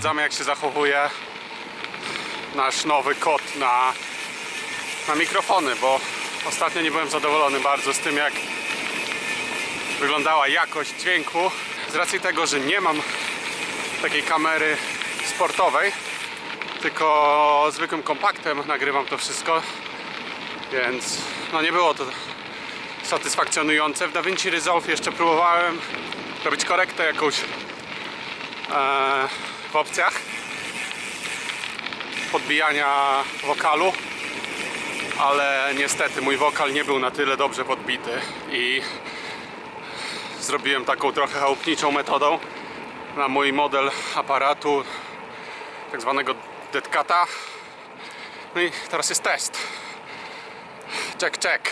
sprawdzamy jak się zachowuje nasz nowy kod na, na mikrofony, bo ostatnio nie byłem zadowolony bardzo z tym jak wyglądała jakość dźwięku. Z racji tego, że nie mam takiej kamery sportowej, tylko zwykłym kompaktem nagrywam to wszystko, więc no nie było to satysfakcjonujące. W DaVinci Resolve jeszcze próbowałem robić korektę jakąś e, w opcjach podbijania wokalu, ale niestety mój wokal nie był na tyle dobrze podbity i zrobiłem taką trochę chałupniczą metodą na mój model aparatu tak zwanego Deadcata. No i teraz jest test. Check, check.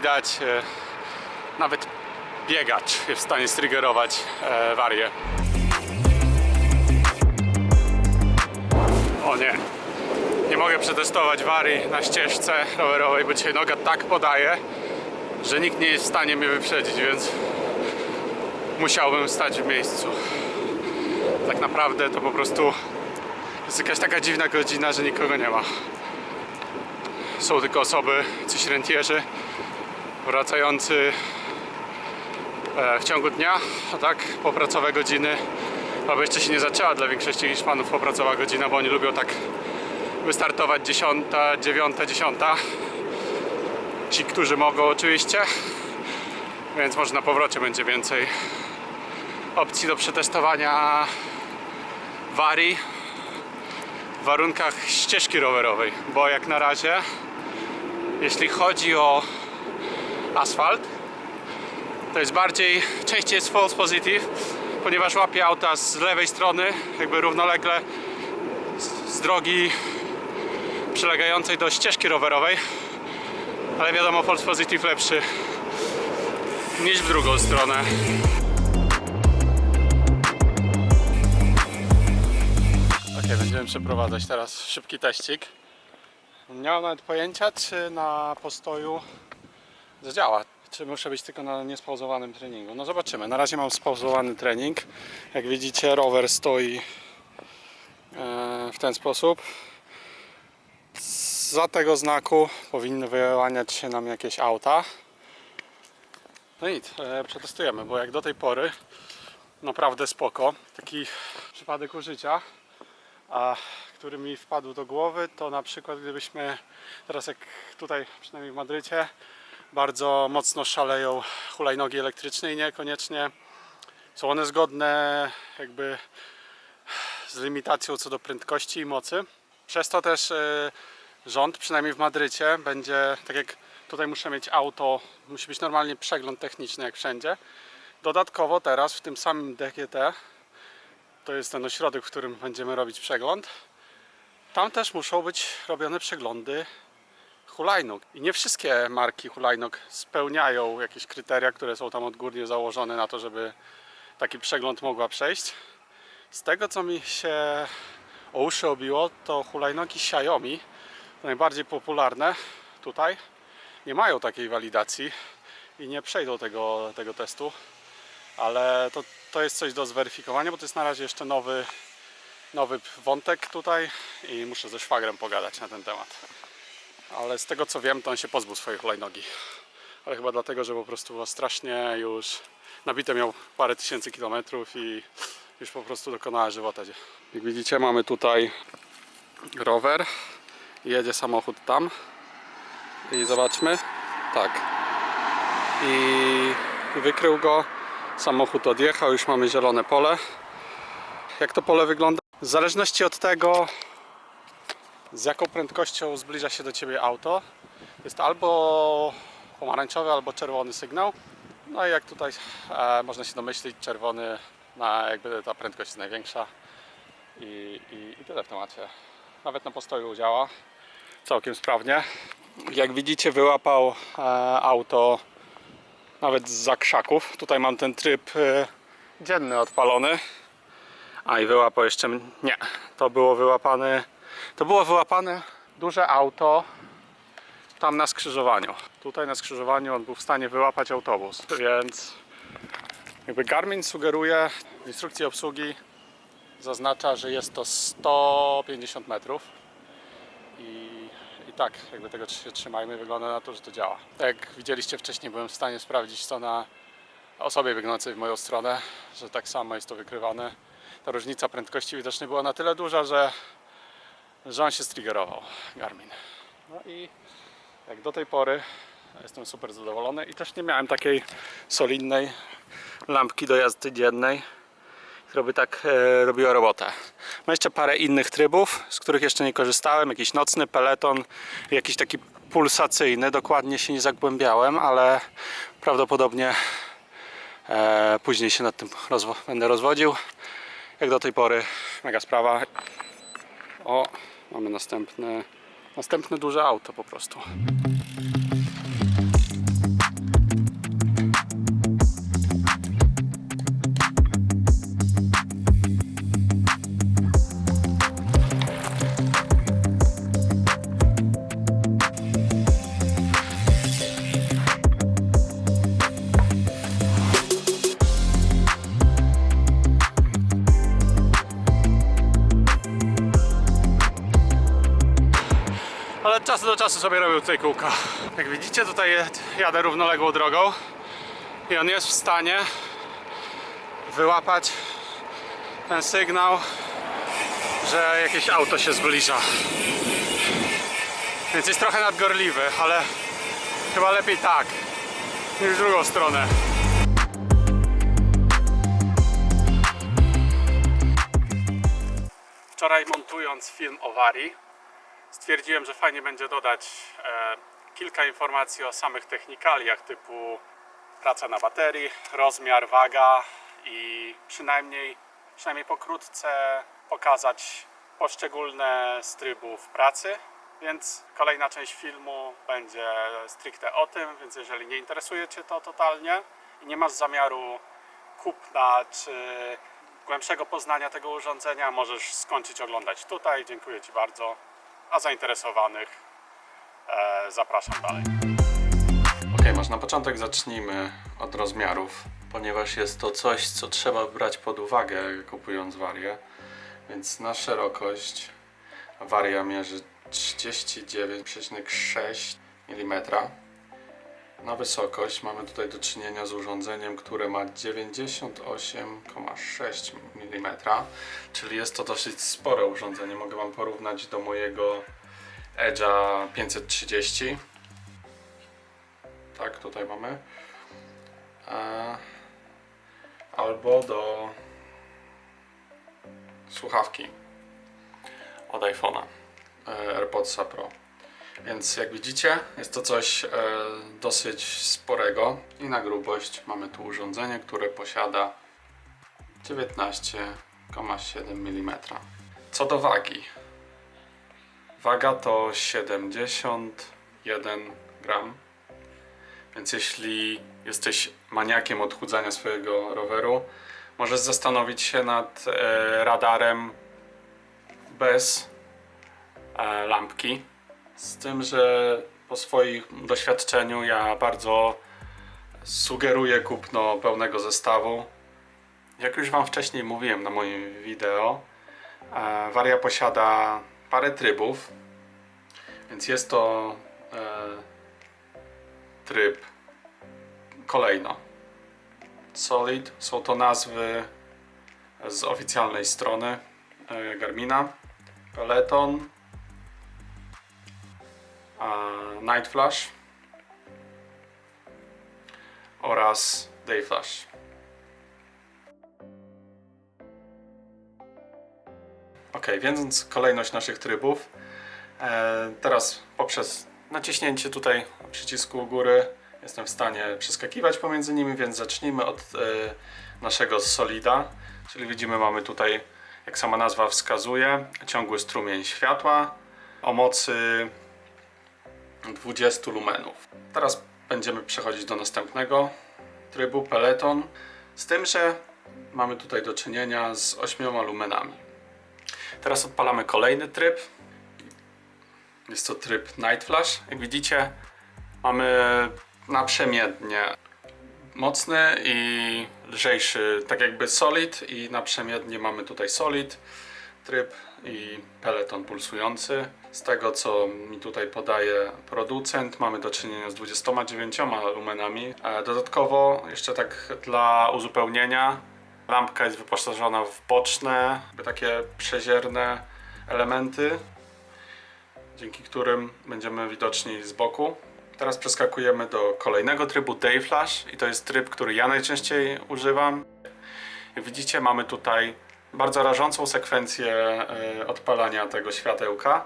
Widać, e, nawet biegacz jest w stanie striggerować e, warię. O nie, nie mogę przetestować warii na ścieżce rowerowej, bo dzisiaj noga tak podaje, że nikt nie jest w stanie mnie wyprzedzić, więc musiałbym stać w miejscu. Tak naprawdę to po prostu jest jakaś taka dziwna godzina, że nikogo nie ma są tylko osoby, coś rentierzy wracający e, w ciągu dnia, a tak popracowe godziny, albo jeszcze się nie zaczęła dla większości Hiszpanów popracowa godzina, bo oni lubią tak wystartować 10, 9, 10. Ci, którzy mogą oczywiście, więc może na powrocie będzie więcej opcji do przetestowania warii w warunkach ścieżki rowerowej, bo jak na razie, jeśli chodzi o asfalt, to jest bardziej, częściej jest false positive, ponieważ łapie auta z lewej strony, jakby równolegle z, drogi przylegającej do ścieżki rowerowej, ale wiadomo, false positive lepszy niż w drugą stronę. Ok, będziemy przeprowadzać teraz szybki teścik. Nie mam nawet pojęcia, czy na postoju zadziała. Czy muszę być tylko na niespauzowanym treningu? No zobaczymy. Na razie mam spauzowany trening. Jak widzicie, rower stoi e, w ten sposób. Za tego znaku powinny wyłaniać się nam jakieś auta. No nic, e, przetestujemy, bo jak do tej pory naprawdę spoko. Taki przypadek użycia a który mi wpadł do głowy, to na przykład gdybyśmy teraz jak tutaj przynajmniej w Madrycie bardzo mocno szaleją hulajnogi elektryczne i niekoniecznie są one zgodne jakby z limitacją co do prędkości i mocy. Przez to też e, rząd, przynajmniej w Madrycie, będzie, tak jak tutaj muszę mieć auto, musi być normalnie przegląd techniczny jak wszędzie. Dodatkowo teraz w tym samym DGT to jest ten ośrodek, w którym będziemy robić przegląd. Tam też muszą być robione przeglądy hulajnóg. I nie wszystkie marki hulajnóg spełniają jakieś kryteria, które są tam odgórnie założone na to, żeby taki przegląd mogła przejść. Z tego co mi się o uszy obiło, to hulajnogi Xiaomi, najbardziej popularne tutaj, nie mają takiej walidacji i nie przejdą tego, tego testu ale to, to jest coś do zweryfikowania, bo to jest na razie jeszcze nowy, nowy wątek tutaj i muszę ze szwagrem pogadać na ten temat. Ale z tego co wiem, to on się pozbył swojej hulajnogi. Ale chyba dlatego, że po prostu było strasznie już nabite miał parę tysięcy kilometrów i już po prostu dokonała żywota. Jak widzicie, mamy tutaj rower. Jedzie samochód tam. I zobaczmy. Tak. I wykrył go Samochód odjechał, już mamy zielone pole. Jak to pole wygląda? W zależności od tego, z jaką prędkością zbliża się do ciebie auto, jest albo pomarańczowy, albo czerwony sygnał. No i jak tutaj e, można się domyślić, czerwony, na jakby ta prędkość jest największa I, i, I tyle w temacie. Nawet na postoju działa całkiem sprawnie. Jak widzicie, wyłapał e, auto nawet z zakrzaków. Tutaj mam ten tryb e, dzienny odpalony. A i wyłapał jeszcze. Nie, to było wyłapane. To było wyłapane duże auto tam na skrzyżowaniu. Tutaj na skrzyżowaniu on był w stanie wyłapać autobus, więc jakby Garmin sugeruje w instrukcji obsługi zaznacza, że jest to 150 metrów i, i tak, jakby tego się trzymajmy, wygląda na to, że to działa. Tak jak widzieliście wcześniej, byłem w stanie sprawdzić to na osobie biegnącej w moją stronę, że tak samo jest to wykrywane. Ta różnica prędkości widocznie była na tyle duża, że, że on się striggerował, Garmin. No i jak do tej pory jestem super zadowolony i też nie miałem takiej solidnej lampki do jazdy dziennej, która by tak e, robiła robotę. Mam jeszcze parę innych trybów, z których jeszcze nie korzystałem. Jakiś nocny peleton, jakiś taki pulsacyjny. Dokładnie się nie zagłębiałem, ale prawdopodobnie e, później się nad tym rozwo- będę rozwodził. Jak do tej pory mega sprawa. O, mamy następne, następne duże auto po prostu. Czasu do czasu sobie robił tutaj kółka. Jak widzicie, tutaj jadę równoległą drogą i on jest w stanie wyłapać ten sygnał, że jakieś auto się zbliża. Więc jest trochę nadgorliwy, ale chyba lepiej tak niż drugą stronę. Wczoraj montując film o Warii, stwierdziłem, że fajnie będzie dodać e, kilka informacji o samych technikaliach typu praca na baterii, rozmiar, waga i przynajmniej, przynajmniej pokrótce pokazać poszczególne z trybów pracy. Więc kolejna część filmu będzie stricte o tym, więc jeżeli nie interesuje Cię to totalnie i nie masz zamiaru kupna czy głębszego poznania tego urządzenia, możesz skończyć oglądać tutaj. Dziękuję Ci bardzo a zainteresowanych e, zapraszam dalej. Ok, może na początek zacznijmy od rozmiarów, ponieważ jest to coś, co trzeba brać pod uwagę kupując warię. Więc na szerokość waria mierzy 39,6 mm. Na wysokość mamy tutaj do czynienia z urządzeniem, które ma 98,6 mm, czyli jest to dosyć spore urządzenie. Mogę Wam porównać do mojego Edge'a 530. Tak, tutaj mamy. E, albo do słuchawki od iPhone'a e, AirPodsa Pro. Więc jak widzicie, jest to coś e, dosyć sporego i na grubość mamy tu urządzenie, które posiada 19,7 mm. Co do wagi. Waga to 71 gram. Więc jeśli jesteś maniakiem odchudzania swojego roweru, możesz zastanowić się nad e, radarem bez e, lampki. Z tym, że po swoim doświadczeniu ja bardzo sugeruję kupno pełnego zestawu. Jak już Wam wcześniej mówiłem na moim wideo, e, Waria posiada parę trybów, więc jest to e, tryb kolejno. Solid, są to nazwy z oficjalnej strony e, Garmina. Peloton, Night Flash oraz Day Flash. Ok, więc kolejność naszych trybów. E, teraz poprzez naciśnięcie tutaj przycisku u góry jestem w stanie przeskakiwać pomiędzy nimi, więc zacznijmy od e, naszego solida. Czyli widzimy, mamy tutaj jak sama nazwa wskazuje, ciągły strumień światła o mocy 20 lumenów. Teraz będziemy przechodzić do następnego trybu Peloton, z tym, że mamy tutaj do czynienia z 8 lumenami. Teraz odpalamy kolejny tryb. Jest to tryb Night Flash. Jak widzicie, mamy naprzemiennie mocny i lżejszy, tak jakby solid i naprzemiennie mamy tutaj solid tryb i peleton pulsujący. Z tego co mi tutaj podaje producent, mamy do czynienia z 29 lumenami. E, Dodatkowo, jeszcze tak dla uzupełnienia, lampka jest wyposażona w boczne, takie przezierne elementy, dzięki którym będziemy widoczni z boku. Teraz przeskakujemy do kolejnego trybu Day Flash i to jest tryb, który ja najczęściej używam. Jak widzicie, mamy tutaj bardzo rażącą sekwencję e, odpalania tego światełka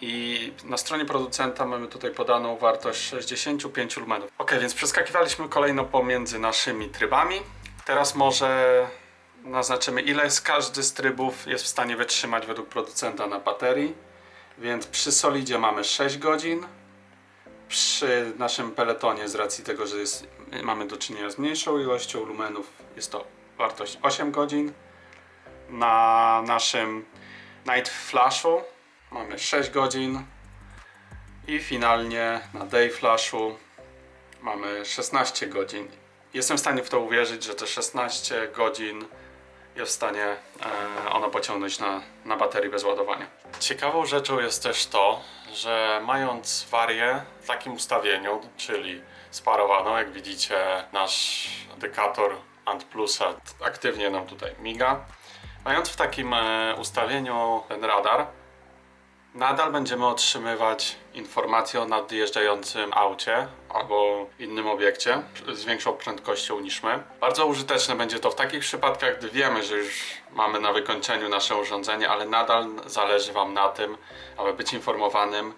i na stronie producenta mamy tutaj podaną wartość 65 lumenów. Ok, więc przeskakiwaliśmy kolejno pomiędzy naszymi trybami. Teraz może naznaczymy ile z każdy z trybów jest w stanie wytrzymać według producenta na baterii. Więc przy solidzie mamy 6 godzin, przy naszym peletonie z racji tego, że jest, mamy do czynienia z mniejszą ilością lumenów jest to wartość 8 godzin. Na naszym Night Flashu mamy 6 godzin i finalnie na Day Flashu mamy 16 godzin. Jestem w stanie w to uwierzyć, że te 16 godzin jest w stanie e, ono pociągnąć na, na baterii bez ładowania. Ciekawą rzeczą jest też to, że mając warię w takim ustawieniu, czyli sparowaną, jak widzicie, nasz dekator Ant Plusa aktywnie nam tutaj miga. Mając w takim e, ustawieniu ten radar, nadal będziemy otrzymywać informacje o nadjeżdżającym aucie albo innym obiekcie z większą prędkością niż my. Bardzo użyteczne będzie to w takich przypadkach, gdy wiemy, że już mamy na wykończeniu nasze urządzenie, ale nadal zależy Wam na tym, aby być informowanym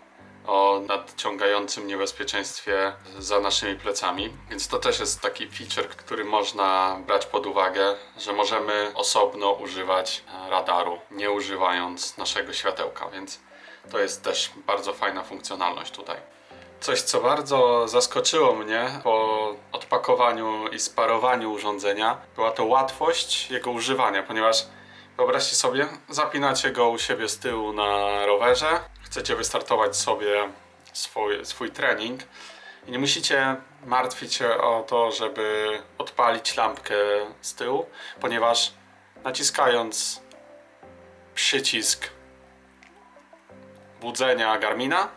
o nadciągającym niebezpieczeństwie za naszymi plecami. Więc to też jest taki feature, który można brać pod uwagę, że możemy osobno używać e, radaru, nie używając naszego światełka, więc to jest też bardzo fajna funkcjonalność tutaj. Coś, co bardzo zaskoczyło mnie po odpakowaniu i sparowaniu urządzenia, była to łatwość jego używania, ponieważ wyobraźcie sobie, zapinacie go u siebie z tyłu na rowerze, chcecie wystartować sobie swój, swój trening i nie musicie martwić się o to, żeby odpalić lampkę z tyłu, ponieważ naciskając przycisk budzenia Garmina.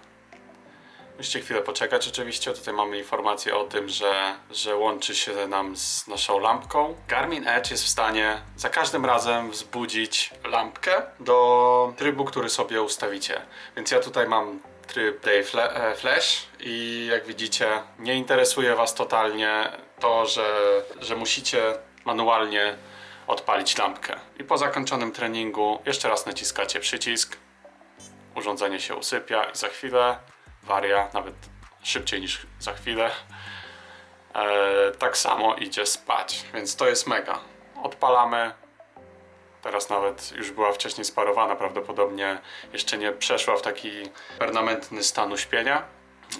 Musicie chwilę poczekać oczywiście. Tutaj mamy informację o tym, że, że łączy się nam z naszą lampką. Garmin Edge jest w stanie za każdym razem wzbudzić lampkę do trybu, który sobie ustawicie. Więc ja tutaj mam tryb Day e, Flash i jak widzicie nie interesuje Was totalnie to, że, że musicie manualnie odpalić lampkę. I po zakończonym treningu jeszcze raz naciskacie przycisk urządzenie się usypia i za chwilę waria, nawet szybciej niż za chwilę, e, tak samo idzie spać, więc to jest mega. Odpalamy. Teraz nawet już była wcześniej sparowana, prawdopodobnie jeszcze nie przeszła w taki permanentny stan uśpienia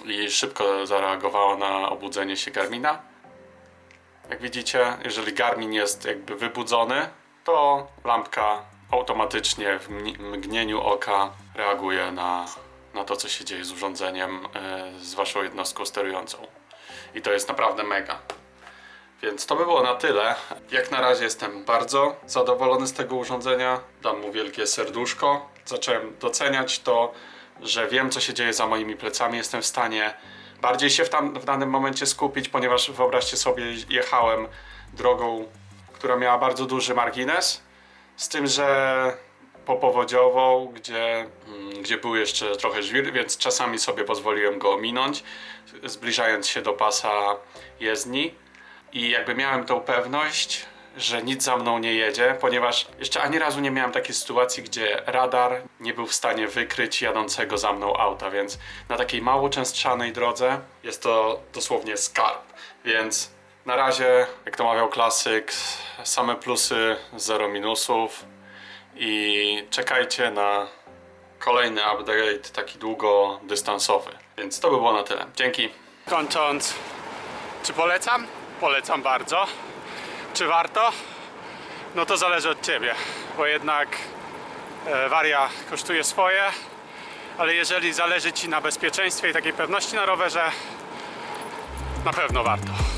i szybko zareagowała na obudzenie się Garmina. Jak widzicie, jeżeli Garmin jest jakby wybudzony, to lampka automatycznie w mgnieniu oka reaguje na, na to, co się dzieje z urządzeniem, e, z waszą jednostką sterującą. I to jest naprawdę mega. Więc to by było na tyle. Jak na razie jestem bardzo zadowolony z tego urządzenia. Dam mu wielkie serduszko. Zacząłem doceniać to, że wiem, co się dzieje za moimi plecami. Jestem w stanie bardziej się w, tam, w danym momencie skupić, ponieważ wyobraźcie sobie, jechałem drogą, która miała bardzo duży margines. Z tym, że popowodziową, gdzie, mm, gdzie był jeszcze trochę żwir, więc czasami sobie pozwoliłem go ominąć, zbliżając się do pasa jezdni. I jakby miałem tą pewność, że nic za mną nie jedzie, ponieważ jeszcze ani razu nie miałem takiej sytuacji, gdzie radar nie był w stanie wykryć jadącego za mną auta, więc na takiej mało częstrzanej drodze jest to dosłownie skarb. Więc na razie, jak to mawiał klasyk, same plusy, zero minusów i czekajcie na kolejny update taki długodystansowy. Więc to by było na tyle. Dzięki. Kończąc, czy polecam? Polecam bardzo. Czy warto? No to zależy od Ciebie, bo jednak e, waria kosztuje swoje, ale jeżeli zależy Ci na bezpieczeństwie i takiej pewności na rowerze, na pewno warto.